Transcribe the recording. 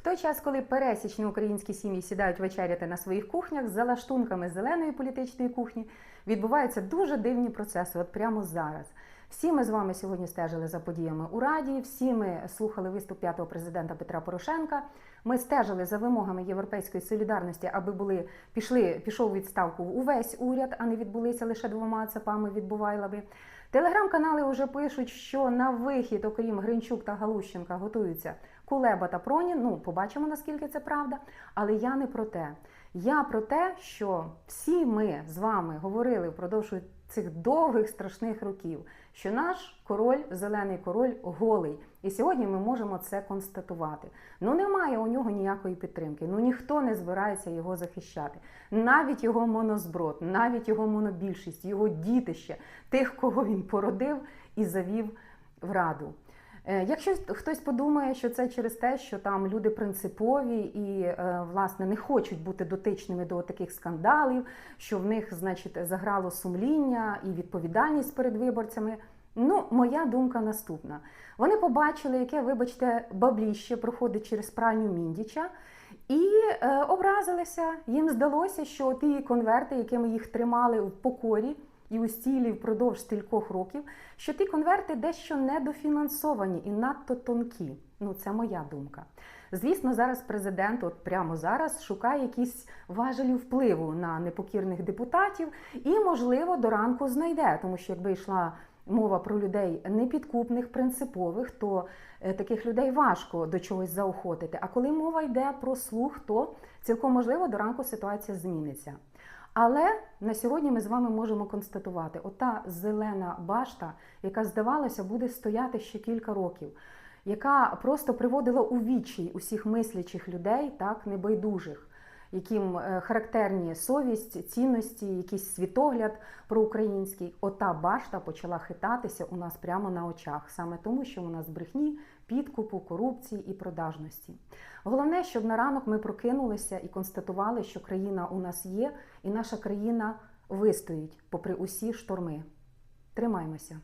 В той час, коли пересічні українські сім'ї сідають вечеряти на своїх кухнях за лаштунками зеленої політичної кухні, відбуваються дуже дивні процеси. От прямо зараз. Всі ми з вами сьогодні стежили за подіями у Раді. Всі ми слухали виступ п'ятого президента Петра Порошенка. Ми стежили за вимогами європейської солідарності, аби були пішли, пішов відставку увесь уряд, а не відбулися лише двома цапами від Бувайлави. Телеграм-канали вже пишуть, що на вихід, окрім Гринчук та Галущенка, готуються Кулеба та Пронін. Ну, побачимо, наскільки це правда. Але я не про те. Я про те, що всі ми з вами говорили впродовж цих довгих страшних років, що наш король, зелений король, голий. І сьогодні ми можемо це констатувати. Ну немає у нього ніякої підтримки. Ну ніхто не збирається його захищати. Навіть його монозброд, навіть його монобільшість, його дітище, тих, кого він породив і завів в раду. Е, Якщо хтось подумає, що це через те, що там люди принципові і е, власне не хочуть бути дотичними до таких скандалів, що в них, значить, заграло сумління і відповідальність перед виборцями. Ну, моя думка наступна. Вони побачили, яке, вибачте, бабліще проходить через пральню міндіча, і е, образилися. Їм здалося, що ті конверти, якими їх тримали в покорі і у стілі впродовж стількох років, що ті конверти дещо недофінансовані і надто тонкі. Ну, це моя думка. Звісно, зараз президент, от прямо зараз, шукає якісь важелі впливу на непокірних депутатів і, можливо, до ранку знайде, тому що якби йшла мова про людей непідкупних, принципових, то е, таких людей важко до чогось заохотити. А коли мова йде про слух, то цілком можливо до ранку ситуація зміниться. Але на сьогодні ми з вами можемо констатувати, ота зелена башта, яка здавалося буде стояти ще кілька років, яка просто приводила у вічі усіх мислячих людей, так небайдужих, яким е, характерні совість, цінності, якийсь світогляд проукраїнський. Ота башта почала хитатися у нас прямо на очах, саме тому, що у нас брехні, підкупу, корупції і продажності. Головне, щоб на ранок ми прокинулися і констатували, що країна у нас є, і наша країна вистоїть попри усі шторми. Тримаймося.